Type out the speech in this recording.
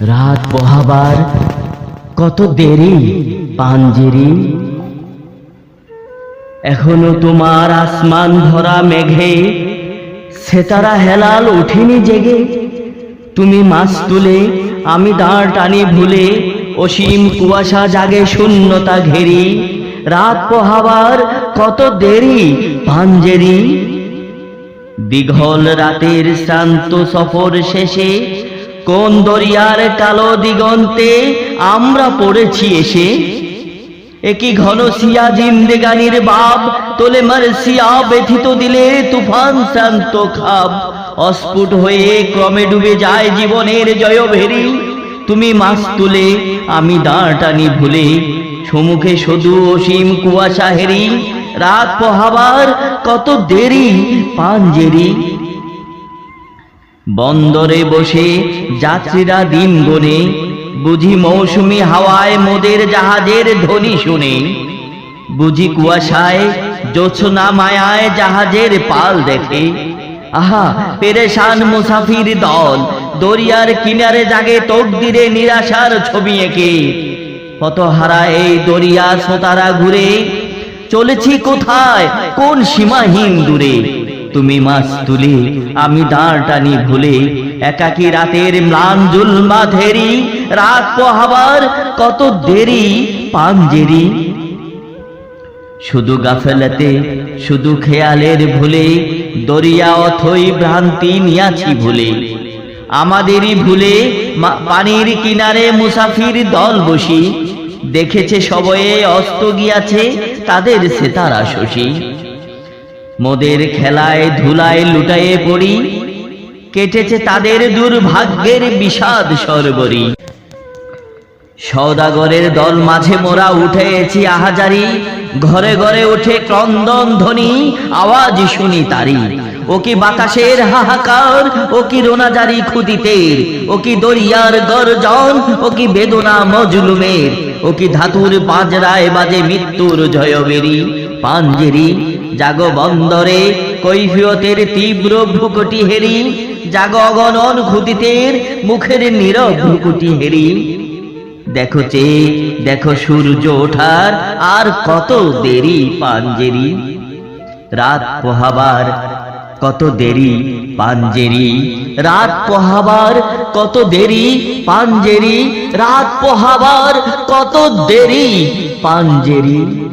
রাত পোহাবার কত দেরি, পাঞ্জেরি? এখনও তোমার আসমান ভরা মেঘে, সেতারা হেলাল ওঠেনি জেগে। তুমি মাছ তুলে, আমি দাঁড় টানি ভুলে, অসীম কুয়াশা জাগে শূন্যতা ঘেরি। রাত পোহাবার কত দেরি, পাঞ্জেরি? দীঘল রাতের শ্রান্ত সফর শেষে কোন দরিয়ার কালো দিগন্তে আমরা পড়েছি এসে? একই ঘন সিয়া জিন্দেগানির বাপ, তোলে মারসিয়া ব্যথিত দিলে তুফান শান্ত খাব অস্ফুট হয়ে ক্রমে ডুবে যায় জীবনের জয় ভেরি তুমি মাছ তুলে, আমি দাঁড় টানি ভুলে। সমুখে শুধু অসীম কুয়াশা হেরি। রাত পোহাবার কত দেরি পাঞ্জেরি বন্দরে বসে যাত্রীরা দিন গনে, বুঝি মৌসুমি হাওয়ায় মোদের জাহাজের ধ্বনি শুনে। বুঝি কুয়াশায়, জোছনা মায়ায় জাহাজের পাল দেখে। আহা, পেরেশান মুসাফির দল, দরিয়ার কিনারে জাগে তকদিরে নিরাশার ছবি এঁকে। কত হারা এই দরিয়া সোতারা ঘুরে, চলেছি কোথায়? কোন সীমাহীন দূরে? তুমি মাছ তুলে, আমি দাঁড় টানি ভুলে। একাকি রাতের ম্লান জুলমা ধেরি, রাত পোহাবার কত দেরি পাঞ্জেরি শুধু গাফেলাতে, শুধু খেয়ালের ভুলে, দরিয়া অথই ভ্রান্তি নিয়াছি ভুলে। আমাদেরই ভুলে পানির কিনারে মুসাফির দল বসি। দেখেছে সবয়ে অস্ত গিয়াছে তাদের সেতারা শশী। মোদের খেলায়, ধুলায়, লুটায়ে পড়ি। কেটেছে তাদের দুর্ভাগ্যের বিষাদ সরবরি। সৌদাগরের দল মাঝে মোরা উঠেছি আহাজারি। ঘরে ঘরে উঠে ক্রন্দন ধ্বনি, আওয়াজ শুনি তারি। ও কি বাতাসের হাহাকার, ও কি রোনাজারি খুদিতের ও কি দরিয়ার গর্জন, ও কি বেদনা মজলুমের। ও কি ধাতুর বাজরায় বাজে মৃত্যুর জয়বেরি। পাঞ্জেরি জাগো বন্দরে, কৈফিয়তের তীব্র ভ্রুকটি হেরি। জাগো অগণন খুদিতের মুখের নীরব ভ্রুকুটি হেরি। দেখো চে দেখো সূর্য ওঠার আর কত দেরি পাঞ্জেরি। রাত পোহাবার কত দেরি পাঞ্জেরি। রাত পোহাবার কত দেরি পাঞ্জেরি। রাত পোহাবার কত দেরি পাঞ্জেরি।